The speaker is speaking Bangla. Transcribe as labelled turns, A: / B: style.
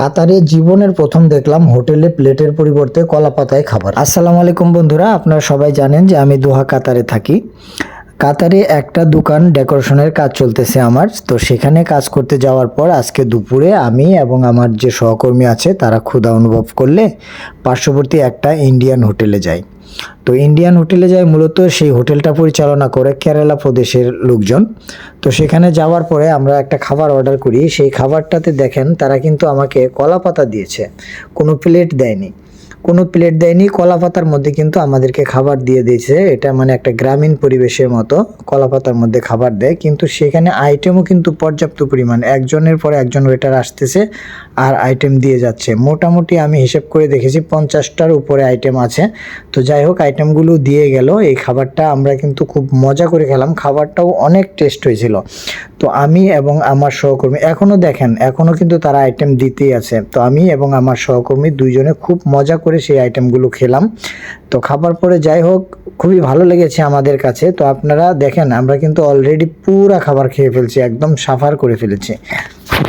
A: কাতারে জীবনের প্রথম দেখলাম হোটেলে প্লেটের পরিবর্তে কলাপাতায় খাবার। আসসালামু আলাইকুম বন্ধুরা, আপনারা সবাই জানেন যে আমি দোহা কাতারে থাকি। কাতারে একটা দোকান ডেকোরেশনের কাজ চলতেছে আমার। তো সেখানে কাজ করতে যাওয়ার পর আজকে দুপুরে আমি এবং আমার যে সহকর্মী আছে, তারা ক্ষুধা অনুভব করলে পার্শ্ববর্তী একটা ইন্ডিয়ান হোটেলে যাই। তো ইন্ডিয়ান হোটেলে যাই মূলত সেই হোটেলটা পরিচালনা করে কেরালা প্রদেশের লোকজন। তো সেখানে যাওয়ার পরে আমরা একটা খাবার অর্ডার করি। সেই খাবারটাতে দেখেন তারা কিন্তু আমাকে কলা পাতা দিয়েছে। কোনো প্লেট দেয়নি। কোনো প্লেট দেয়নি, কলা পাতার মধ্যে কিন্তু আমাদেরকে খাবার দিয়ে দিয়েছে। এটা মানে একটা গ্রামীণ পরিবেশের মতো কলা পাতার মধ্যে খাবার দেয়। কিন্তু সেখানে আইটেমও কিন্তু পর্যাপ্ত পরিমাণ। একজনের পরে একজন ওয়েটার আসতেছে আর আইটেম দিয়ে যাচ্ছে। মোটামুটি আমি হিসেব করে দেখেছি পঞ্চাশটার উপরে আইটেম আছে। তো যাই হোক আইটেমগুলো দিয়ে গেল। এই খাবারটা আমরা কিন্তু খুব মজা করে খেলাম। খাবারটাও অনেক টেস্ট হয়েছিল। তো আমি এবং আমার সহকর্মী এখনও দেখেন এখনও কিন্তু তারা আইটেম দিতেই আছে। তো আমি এবং আমার সহকর্মী দুইজনে খুব মজা করে সেই আইটেমগুলো খেলাম। তো খাবার পরে যাই হোক, খুবই ভালো লেগেছে আমাদের কাছে। তো আপনারা দেখেন, আমরা কিন্তু অলরেডি পুরা খাবার খেয়ে ফেলছি, একদম সাফার করে ফেলেছি।